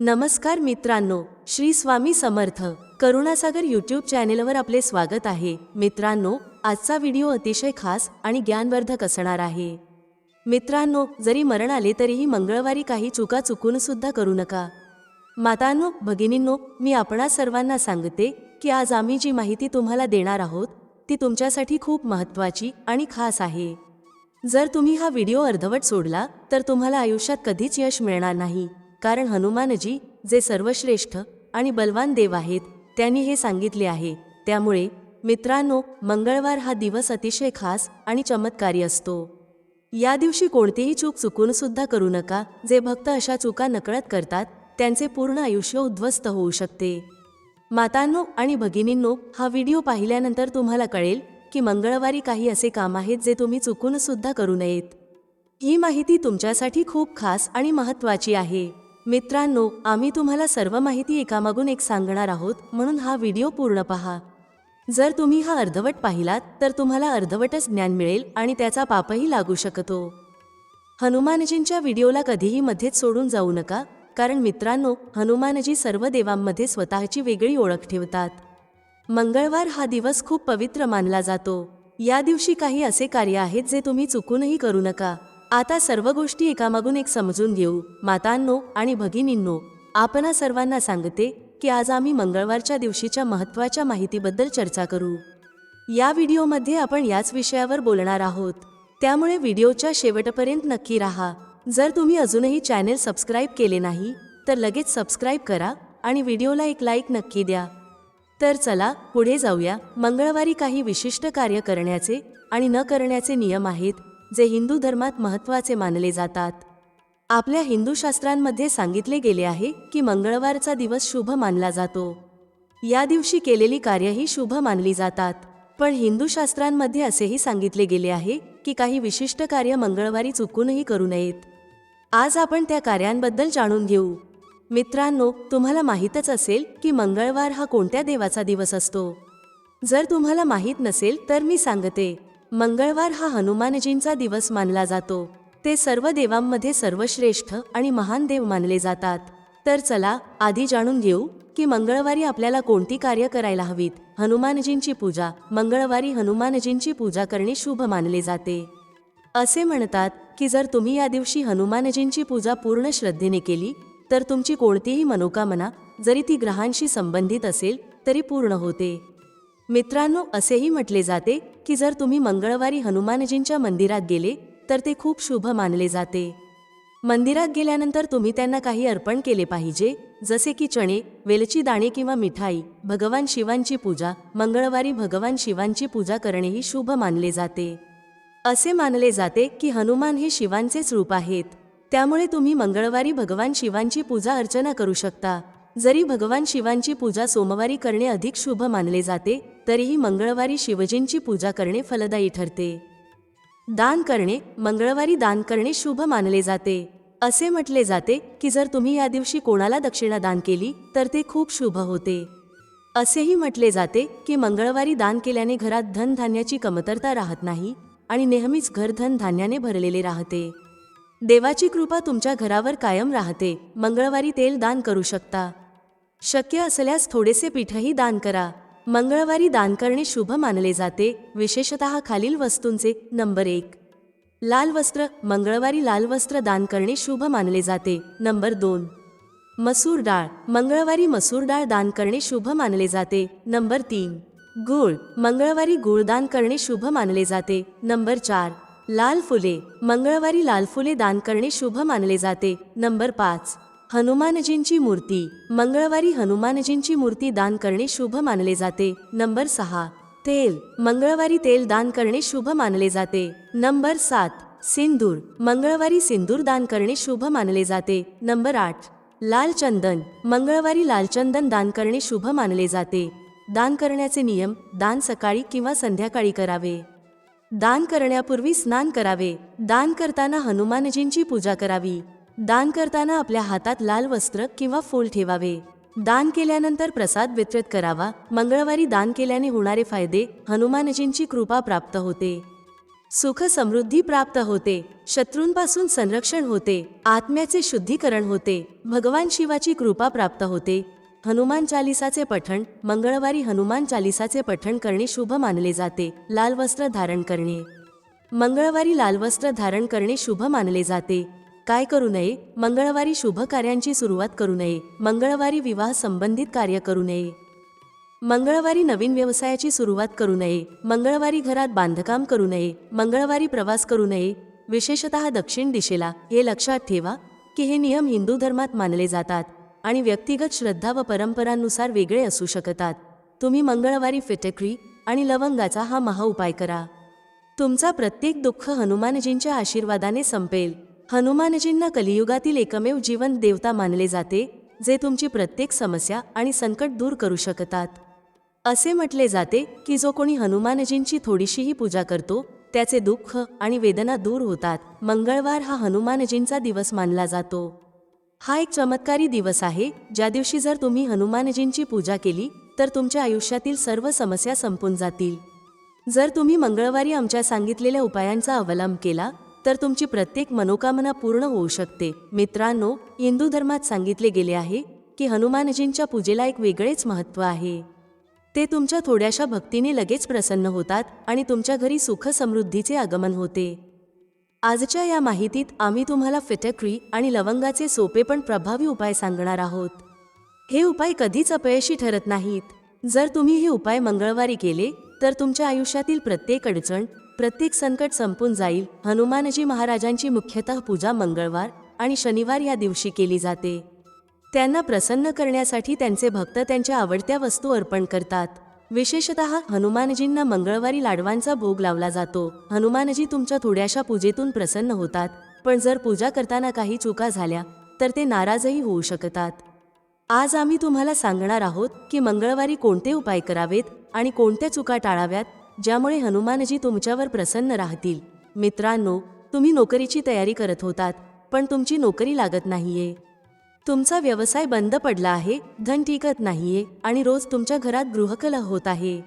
नमस्कार मित्रांनो श्री स्वामी समर्थ करुणासागर यूट्यूब चॅनेलवर आपले स्वागत आहे. मित्रांनो आजचा व्हिडिओ अतिशय खास आणि ज्ञानवर्धक असणार आहे. मित्रांनो जरी मरण आले तरीही मंगळवारी काही चुका चुकून सुद्धा करू नका. मातांनो भगिनींनो मी आपणा सर्वांना सांगते की आज आम्ही जी माहिती तुम्हाला देणार आहोत ती तुमच्यासाठी खूप महत्त्वाची आणि खास आहे. जर तुम्ही हा व्हिडिओ अर्धवट सोडला तर तुम्हाला आयुष्यात कधीच यश मिळणार नाही. कारण हनुमानजी जे सर्वश्रेष्ठ आणि बलवान देव आहेत त्यांनी हे सांगितले आहे. त्यामुळे मित्रांनो मंगळवार हा दिवस अतिशय खास आणि चमत्कारी असतो. या दिवशी कोणतीही चूक चुकून सुद्धा करू नका जे भक्त अशा चुका नकळत करतात त्यांचे पूर्ण आयुष्य उद्ध्वस्त होऊ शकते. मातांनो आणि भगिनींनो हा व्हिडिओ पाहिल्यानंतर तुम्हाला कळेल की मंगळवारी काही असे काम आहेत जे तुम्ही चुकून सुद्धा करू नयेत. ही माहिती तुमच्यासाठी खूप खास आणि महत्त्वाची आहे. मित्रांनो आम्ही तुम्हाला सर्व माहिती एकामागून एक सांगणार आहोत म्हणून हा व्हिडिओ पूर्ण पहा. जर तुम्ही हा अर्धवट पाहिलात तर तुम्हाला अर्धवटच ज्ञान मिळेल आणि त्याचा पापही लागू शकतो. हनुमानजींच्या व्हिडिओला कधीही मध्येच सोडून जाऊ नका कारण मित्रांनो हनुमानजी सर्व देवांमध्ये स्वतःची वेगळी ओळख ठेवतात. मंगळवार हा दिवस खूप पवित्र मानला जातो. या दिवशी काही असे कार्य आहेत जे तुम्ही चुकूनही करू नका. आता सर्व गोष्टी एकामागून एक समजून घेऊ. मातांनो आणि भगिनींनो आपणा सर्वांना सांगते की आज आम्ही मंगळवारच्या दिवशीच्या महत्त्वाच्या माहितीबद्दल चर्चा करू. या व्हिडिओमध्ये आपण याच विषयावर बोलणार आहोत. त्यामुळे व्हिडिओच्या शेवटपर्यंत नक्की राहा. जर तुम्ही अजूनही चॅनेल सबस्क्राईब केले नाही तर लगेच सबस्क्राईब करा आणि व्हिडिओला एक लाईक नक्की द्या. तर चला पुढे जाऊया. मंगळवारी काही विशिष्ट कार्य करण्याचे आणि न करण्याचे नियम आहेत जे हिंदू धर्मात महत्त्वाचे मानले जातात. आपल्या हिंदू शास्त्रांमध्ये सांगितले गेले आहे की मंगळवारचा दिवस शुभ मानला जातो. या दिवशी केलेली कार्यही शुभ मानली जातात. पण हिंदू शास्त्रांमध्ये असेही सांगितले गेले आहे की काही विशिष्ट कार्य मंगळवारी चुकूनही करू नयेत. आज आपण त्या कार्यांबद्दल जाणून घेऊ. मित्रांनो तुम्हाला माहीतच असेल की मंगळवार हा कोणत्या देवाचा दिवस असतो? जर तुम्हाला माहीत नसेल तर मी सांगते. मंगळवार हा हनुमानजींचा दिवस मानला जातो. ते सर्व देवांमध्ये सर्वश्रेष्ठ आणि महान देव मानले जातात. तर चला आधी जाणून घेऊ की मंगळवारी आपल्याला कोणती कार्य करायला हवीत. हनुमानजींची पूजा. मंगळवारी हनुमानजींची पूजा करणे शुभ मानले जाते. असे म्हणतात की जर तुम्ही या दिवशी हनुमानजींची पूजा पूर्ण श्रद्धेने केली तर तुमची कोणतीही मनोकामना जरी ती ग्रहांशी संबंधित असेल तरी पूर्ण होते. मित्रांनो असेही म्हटले जाते की जर तुम्ही मंगळवारी हनुमानजींच्या मंदिरात गेले तर ते खूप शुभ मानले जाते. मंदिरात गेल्यानंतर तुम्ही त्यांना काही अर्पण केले पाहिजे जसे की चणे वेलची दाणे किंवा मिठाई भगवान शिवांची पूजा मंगळवारी भगवान शिवांची पूजा करणेही शुभ मानले जाते. असे मानले जाते की हनुमान हे शिवांचेच रूप आहेत. त्यामुळे तुम्ही मंगळवारी भगवान शिवांची पूजा अर्चना करू शकता. जरी भगवान शिवांची पूजा सोमवारी करणे अधिक शुभ मानले जाते तरीही मंगळवारी शिवजींची पूजा करणे फलदायी ठरते. दान करणे मंगळवारी दान करणे शुभ मानले जाते. असे म्हटले जाते की जर तुम्ही या दिवशी कोणाला दक्षिणा दान केली तर ते खूप शुभ होते. असेही म्हटले जाते की मंगळवारी दान केल्याने घरात धनधान्याची कमतरता राहत नाही आणि नेहमीच घर धनधान्याने भरलेले राहते. देवाची कृपा तुमच्या घरावर कायम राहते. मंगळवारी तेल दान करू शकता. शक्य असल्यास थोडेसे पीठही दान करा. मंगळवारी दान करणे शुभ मानले जाते. विशेषत खालील वस्तूंचे. नंबर एक. लाल वस्त्र. मंगळवारी लाल वस्त्र दान करणे शुभ मानले जाते. नंबर दोन. मसूर डाळ. मंगळवारी मसूर डाळ दान करणे शुभ मानले जाते. नंबर तीन. गूळ. मंगळवारी गूळ दान करणे शुभ मानले जाते. नंबर चार. लाल फुले. मंगळवारी लाल फुले दान करणे शुभ मानले जाते. नंबर पाच. हनुमानजींची मूर्ती. मंगळवारी हनुमानजींची मूर्ती दान करणे शुभ मानले जाते. नंबर सहा. तेल. मंगळवारी तेल दान करणे शुभ मानले जाते. नंबर सात. सिंदूर. मंगळवारी सिंदूर दान करणे शुभ मानले जाते. नंबर आठ. लाल चंदन. मंगळवारी लाल चंदन दान करणे शुभ मानले जाते. दान करण्याचे नियम दान सकाळी किंवा संध्याकाळी करावे. दान करण्यापूर्वी स्नान करावे. दान करताना हनुमानजींची पूजा करावी. दान करताना आपल्या हातात लाल वस्त्र किंवा फूल ठेवावे. दान केल्यानंतर प्रसाद वितरित करावा. मंगळवारी दान केल्याने होणारे फायदे हनुमानजींची कृपा प्राप्त होते. सुख समृद्धी प्राप्त होते. शत्रूंपासून संरक्षण होते. आत्म्याचे शुद्धीकरण होते. भगवान शिवाची कृपा प्राप्त होते. हनुमान चालिसाचे पठण मंगळवारी हनुमान चालिसाचे पठण करणे शुभ मानले जाते. लाल वस्त्र धारण करणे. मंगळवारी लाल वस्त्र धारण करणे शुभ मानले जाते. काय करू नये? मंगळवारी शुभ कार्यांची सुरुवात करू नये. मंगळवारी विवाह संबंधित कार्य करू नये. मंगळवारी नवीन व्यवसायाची सुरुवात करू नये. मंगळवारी घरात बांधकाम करू नये. मंगळवारी प्रवास करू नये. विशेषतः दक्षिण दिशेला. हे लक्षात ठेवा की हे नियम हिंदू धर्मात मानले जातात आणि व्यक्तिगत श्रद्धा व परंपरांनुसार वेगळे असू शकतात. तुम्ही मंगळवारी फिटक्री आणि लवंगाचा हा महाउपाय करा. तुमचा प्रत्येक दुःख हनुमानजींच्या आशीर्वादाने संपेल. हनुमानजींना कलियुगातील एकमेव जीवन देवता मानले जाते जे तुमची प्रत्येक समस्या आणि संकट दूर करू शकतात. असे म्हटले जाते की जो कोणी हनुमानजींची थोडीशीही पूजा करतो त्याचे दुःख आणि वेदना दूर होतात. मंगळवार हा हनुमानजींचा दिवस मानला जातो. हा एक चमत्कारी दिवस आहे ज्या दिवशी जर तुम्ही हनुमानजींची पूजा केली तर तुमच्या आयुष्यातील सर्व समस्या संपून जातील. जर तुम्ही मंगळवारी आमच्या सांगितलेल्या उपायांचा अवलंब केला तर तुमची प्रत्येक मनोकामना पूर्ण होऊ शकते. मित्रांनो हिंदू धर्मात सांगितले गेले आहे की हनुमानजींच्या पूजेला एक वेगळेच महत्त्व आहे. ते तुमच्या थोड्याशा भक्तीने लगेच प्रसन्न होतात आणि तुमच्या घरी सुख समृद्धीचे आगमन होते. आजच्या या माहितीत आम्ही तुम्हाला फिटक्री आणि लवंगाचे सोपे पण प्रभावी उपाय सांगणार आहोत. हे उपाय कधीच अपयशी ठरत नाहीत. जर तुम्ही हे उपाय मंगळवारी केले तर तुमच्या आयुष्यातील प्रत्येक अडचण प्रत्येक संकट संपून जाईल. हनुमानजी महाराजांची मुख्यतः पूजा मंगळवार आणि शनिवार या दिवशी केली जाते. त्यांना प्रसन्न करण्यासाठी त्यांचे भक्त त्यांच्या आवडत्या वस्तू अर्पण करतात. विशेषत हनुमानजींना मंगळवारी लाडवांचा भोग लावला जातो. हनुमानजी तुमच्या थोड्याशा पूजेतून प्रसन्न होतात. पण जर पूजा करताना काही चुका झाल्या तर ते नाराजही होऊ शकतात. आज आम्ही तुम्हाला सांगणार आहोत की मंगळवारी कोणते उपाय करावेत आणि कोणत्या चुका टाळाव्यात ज्यामुळे हनुमानजी तुमच्यावर प्रसन्न राहतील. मित्रांनो तुम्ही नोकरीची तयारी करत होतात पण तुमची नोकरी लागत नाहीये. तुमचा व्यवसाय बंद पडला आहे धन टिकत नाहीये आणि रोज तुमच्या घरात गृहकलह होत आहे.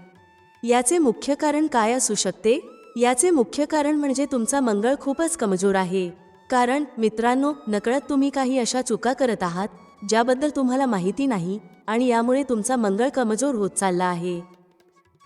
याचे मुख्य कारण काय असू शकते? याचे मुख्य कारण म्हणजे तुमचा मंगळ खूपच कमजोर आहे. कारण मित्रांनो नकळत तुम्ही काही अशा चुका करत आहात ज्याबद्दल तुम्हाला माहिती नाही आणि यामुळे तुमचा मंगळ कमजोर होत चालला आहे.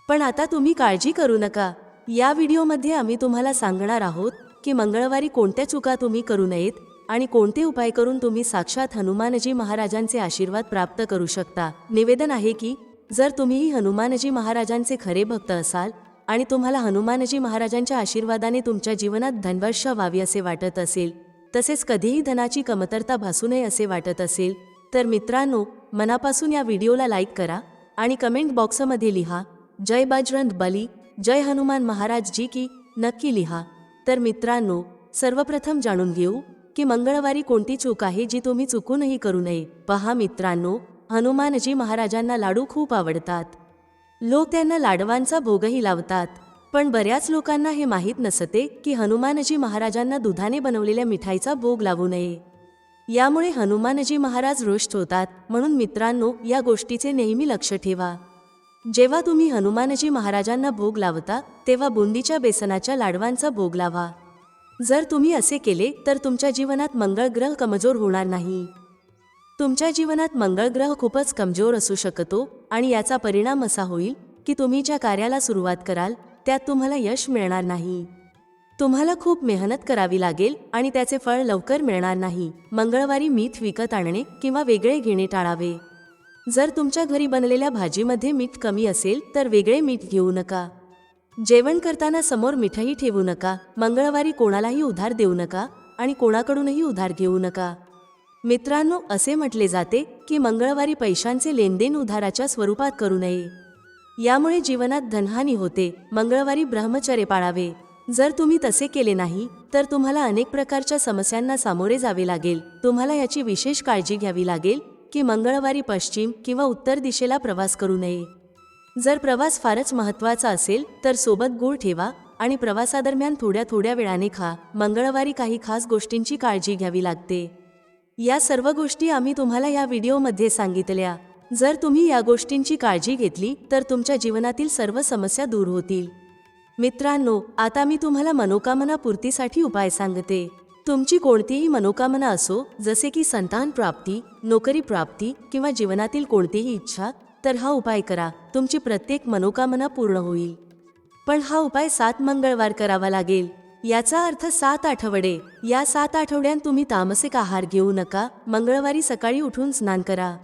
पण आता तुम्ही काळजी करू नका. या व्हिडिओमध्ये आम्ही तुम्हाला सांगणार आहोत की मंगळवारी कोणत्या चुका तुम्ही करू नयेत आणि कोणते उपाय करून तुम्ही साक्षात हनुमानजी महाराजांचे आशीर्वाद प्राप्त करू शकता. निवेदन आहे की जर तुम्हीही हनुमानजी महाराजांचे खरे भक्त असाल आणि तुम्हाला हनुमानजी महाराजांच्या आशीर्वादाने तुमच्या जीवनात धनवर्ष व्हावी असे वाटत असेल तसेच कधीही धनाची कमतरता भासू नये असे वाटत असेल तर मित्रांनो मनापासून या व्हिडिओला लाईक करा आणि कमेंट बॉक्समध्ये लिहा जय बजरंग बली जय हनुमान महाराज जी की नक्की लिहा. तर मित्रांनो सर्वप्रथम जाणून घेऊ की मंगळवारी कोणती चूक आहे जी तुम्ही चुकूनही करू नये. पहा मित्रांनो हनुमानजी महाराजांना लाडू खूप आवडतात. लोक त्यांना लाडवांचा भोगही लावतात. पण बऱ्याच लोकांना हे माहीत नसते की हनुमानजी महाराजांना दुधाने बनवलेल्या मिठाईचा भोग लावू नये. यामुळे हनुमानजी महाराज रुष्ट होतात म्हणून मित्रांनो या गोष्टीचे नेहमी लक्ष ठेवा. जेव्हा तुम्ही हनुमानजी महाराजांना भोग लावता तेव्हा बुंदीच्या बेसनाच्या लाडवांचा भोग लावा. जर तुम्ही असे केले तर तुमच्या जीवनात मंगळ ग्रह कमजोर होणार नाही. तुमच्या जीवनात मंगळ ग्रह खूपच कमजोर असू शकतो आणि याचा परिणाम असा होईल की तुम्ही ज्या कार्याला सुरुवात कराल त्यात तुम्हाला यश मिळणार नाही. तुम्हाला खूप मेहनत करावी लागेल आणि त्याचे फळ लवकर मिळणार नाही. मंगळवारी मीठ विकत आणणे किंवा वेगळे घेणे टाळावे. जर तुमच्या घरी बनलेल्या भाजीमध्ये मीठ कमी असेल तर वेगळे मीठ घेऊ नका. जेवण करताना समोर मिठाई ठेवू नका. मंगळवारी कोणालाही उधार देऊ नका आणि कोणाकडूनही उधार घेऊ नका. मित्रांनो असे म्हटले जाते की मंगळवारी पैशांचे लेनदेन उधाराच्या स्वरूपात करू नये. यामुळे जीवनात धनहानी होते. मंगळवारी ब्रह्मचर्य पाळावे. जर तुम्ही तसे केले नाही तर तुम्हाला अनेक प्रकारच्या समस्यांना सामोरे जावे लागेल. तुम्हाला याची विशेष काळजी घ्यावी लागेल. की मंगळवारी पश्चिम किंवा उत्तर दिशेला प्रवास करू नये. जर प्रवास फारच महत्त्वाचा असेल तर सोबत गूळ ठेवा आणि प्रवासादरम्यान थोड्या थोड्या वेळाने खा. मंगळवारी काही खास गोष्टींची काळजी घ्यावी लागते. या सर्व गोष्टी आम्ही तुम्हाला या व्हिडिओमध्ये सांगितल्या. जर तुम्ही या गोष्टींची काळजी घेतली तर तुमच्या जीवनातील सर्व समस्या दूर होतील. मित्रांनो आता मी तुम्हाला मनोकामना पूर्तीसाठी उपाय सांगते. तुमची कोणतीही मनोकामना असो जसे की संतान प्राप्ती नोकरी प्राप्ती किंवा जीवनातील कोणतीही इच्छा तर हा उपाय करा. तुमची प्रत्येक मनोकामना पूर्ण होईल. पण हा उपाय सात मंगळवार करावा लागेल. याचा अर्थ सात आठवडे. या सात आठवड्यात तुम्ही तामसिक आहार घेऊ नका. मंगळवारी सकाळी उठून स्नान करा.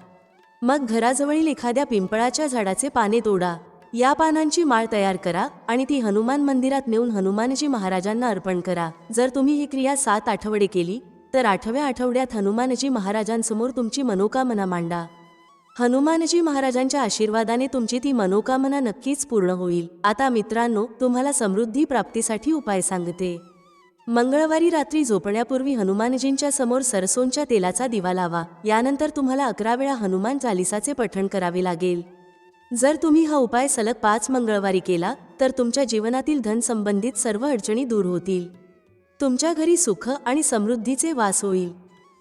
मग घराजवळील एखाद्या पिंपळाच्या झाडाचे पाने तोडा. या पानांची माळ तयार करा आणि ती हनुमान मंदिरात नेऊन हनुमानजी महाराजांना अर्पण करा. जर तुम्ही ही क्रिया सात आठवडे केली तर आठव्या आठवड्यात हनुमानजी महाराजांसमोर तुमची मनोकामना मांडा. हनुमानजी महाराजांच्या आशीर्वादाने तुमची ती मनोकामना नक्कीच पूर्ण होईल. आता मित्रांनो तुम्हाला समृद्धी प्राप्तीसाठी उपाय सांगते. मंगळवारी रात्री झोपण्यापूर्वी हनुमानजींच्या समोर सरसोंच्या तेलाचा दिवा लावा. यानंतर तुम्हाला अकरा वेळा हनुमान चालिसाचे पठण करावे लागेल. जर तुम्ही हा उपाय सलग पाच मंगळवारी केला तर तुमच्या जीवनातील धनसंबंधित सर्व अडचणी दूर होतील. तुमच्या घरी सुख आणि समृद्धीचे वास होईल.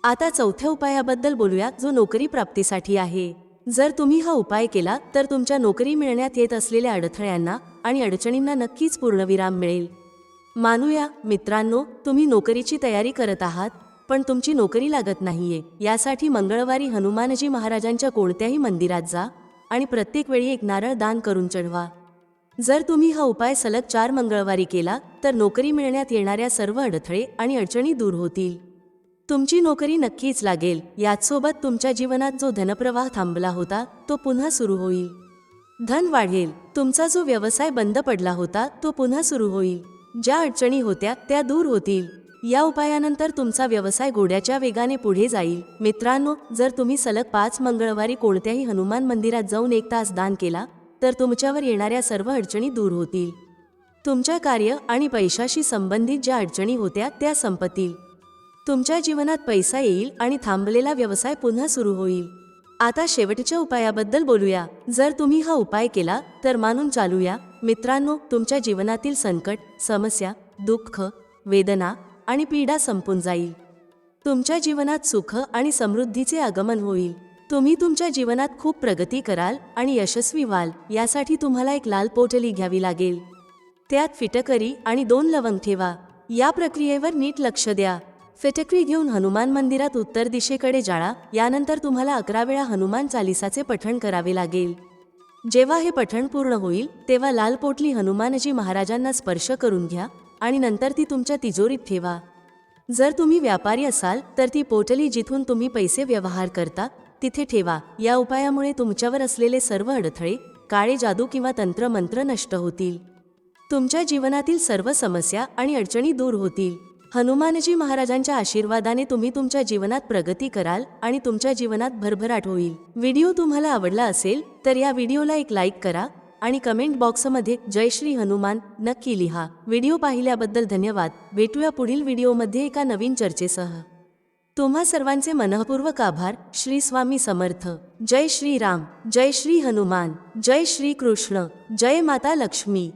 आता चौथ्या उपायाबद्दल बोलूया जो नोकरी प्राप्तीसाठी आहे. जर तुम्ही हा उपाय केला तर तुमच्या नोकरी मिळण्यात येत असलेल्या अडथळ्यांना आणि अडचणींना नक्कीच पूर्णविराम मिळेल. मानूया मित्रांनो तुम्ही नोकरीची तयारी करत आहात पण तुमची नोकरी लागत नाहीये. यासाठी मंगळवारी हनुमानजी महाराजांच्या कोणत्याही मंदिरात जा. आणि प्रत्येक वेळी एक नारळ दान करून चढवा. जर तुम्ही हा उपाय सलग चार मंगळवारी केला तर नोकरी मिळण्यात येणाऱ्या सर्व अडथळे आणि अडचणी दूर होतील. तुमची नोकरी नक्कीच लागेल. याचसोबत तुमच्या जीवनात जो धनप्रवाह थांबला होता तो पुन्हा सुरू होईल. धन वाढेल. तुमचा जो व्यवसाय बंद पडला होता तो पुन्हा सुरू होईल. ज्या अडचणी होत्या त्या दूर होतील. या उपायानंतर तुमचा व्यवसाय घोड्याच्या वेगाने पुढे जाईल. मित्रांनो जर तुम्ही सलग पाच मंगळवारी कोणत्याही हनुमान मंदिरात जाऊन एक तास दान केला तर तुमच्यावर येणाऱ्या सर्व अडचणी दूर होतील. तुमच्या कार्य आणि पैशाशी संबंधित ज्या अडचणी होत्या त्या संपतील. तुमच्या जीवनात पैसा येईल आणि थांबलेला व्यवसाय पुन्हा सुरू होईल. आता शेवटच्या उपायाबद्दल बोलूया. जर तुम्ही हा उपाय केला तर मानून चालूया. मित्रांनो तुमच्या जीवनातील संकट समस्या दुःख वेदना आणि पीडा संपून जाईल. तुमच्या जीवनात सुख आणि समृद्धीचे आगमन होईल. तुम्ही तुमच्या जीवनात खूप प्रगती कराल आणि यशस्वी व्हाल यासाठी तुम्हाला एक लाल पोटली घ्यावी लागेल. त्यात फिटकरी आणि दोन लवंग ठेवा. या प्रक्रियेवर नीट लक्ष द्या. फिटकरी घेऊन हनुमान मंदिरात उत्तर दिशेकडे जाळा यानंतर तुम्हाला अकरा वेळा हनुमान चालिसाचे पठण करावे लागेल. जेव्हा हे पठण पूर्ण होईल तेव्हा लाल पोटली हनुमानजी महाराजांना स्पर्श करून घ्या आणि नंतर ती तुमच्या तिजोरीत ठेवा. जर तुम्ही व्यापारी असाल तर ती पोटली जिथून तुम्ही पैसे व्यवहार करता तिथे ठेवा. या उपायामुळे तुमच्यावर असलेले सर्व अडथळे काळे जादू किंवा तंत्रमंत्र नष्ट होतील. तुमच्या जीवनातील सर्व समस्या आणि अडचणी दूर होतील. हनुमानजी महाराजांच्या आशीर्वादाने तुम्ही तुमच्या जीवनात प्रगती कराल आणि तुमच्या जीवनात भरभराट होईल. व्हिडिओ तुम्हाला आवडला असेल तर या व्हिडिओला एक लाईक करा आणि कमेंट बॉक्समध्ये जय श्री हनुमान नक्की लिहा. व्हिडिओ पाहिल्याबद्दल धन्यवाद. भेटूया पुढील व्हिडिओमध्ये एका नवीन चर्चेसह. तुम्हा सर्वांचे मनःपूर्वक आभार. श्री स्वामी समर्थ. जय श्री राम. जय श्री हनुमान. जय श्री कृष्ण. जय माता लक्ष्मी.